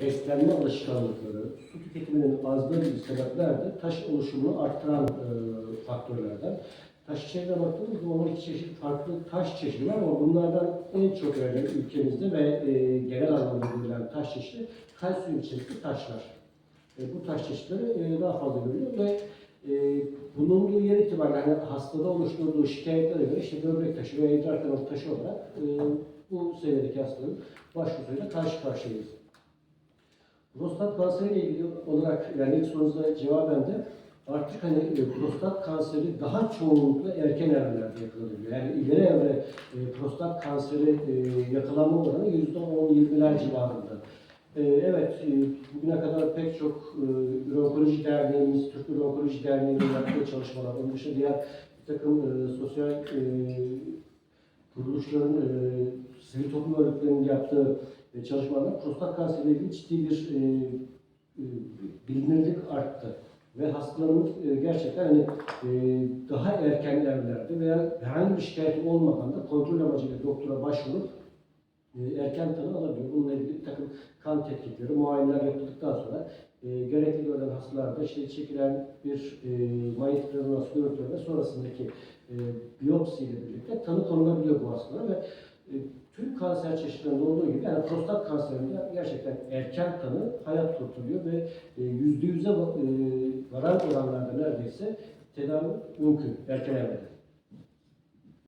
beslenme alışkanlıkları, su tüketiminin azlığı gibi sebepler de taş oluşumunu arttıran e, faktörlerden. Taş çevreye baktığımız zaman 12 çeşit farklı taş çeşidi var ama bunlardan en çok önemli ülkemizde ve e, genel anlamda görülen taş çeşidi kalsiyum içerikli taşlar. E, bu taş çeşitleri e, daha fazla görülüyor ve e, bulunduğu yer itibariyle hani hastada oluşturduğu şikayetlere göre işte böbrek taşı veya idrar kanalı taşı olarak e, bu seviyedeki hastaların başvurusuyla karşı karşıyayız. Prostat kanseriyle ilgili olarak yani ilk sorunuza cevaben de artık hani e, prostat kanseri daha çoğunlukla erken evrelerde yakalanıyor. Yani ileri evre e, prostat kanseri e, yakalanma oranı %10-20'ler civarında. Evet, bugüne kadar pek çok e, Üroloji Derneğimiz, Türk Üroloji Derneği'nin yaptığı çalışmalar, onun dışında diğer bir takım sosyal kuruluşların, e, sivil toplum örgütlerinin yaptığı e, çalışmalar prostat kanseriyle ilgili ciddi bir e, e, bilinirlik arttı. Ve hastalarımız e, gerçekten hani e, daha erken evlerde veya herhangi bir şikayeti olmadan da kontrol amacıyla doktora başvurup e, erken tanı alabiliyor. Bununla ilgili bir takım kan tetkikleri, muayeneler yapıldıktan sonra e, gerekli hastalarda işte çekilen bir e, manyetik rezonans görüntüleri ve sonrasındaki e, biyopsi ile birlikte tanı konulabiliyor bu hastalara ve e, tüm kanser çeşitlerinde olduğu gibi yani prostat kanserinde gerçekten erken tanı hayat kurtarıyor ve e, yüzde yüze e, varan oranlarda neredeyse tedavi mümkün erken evrede.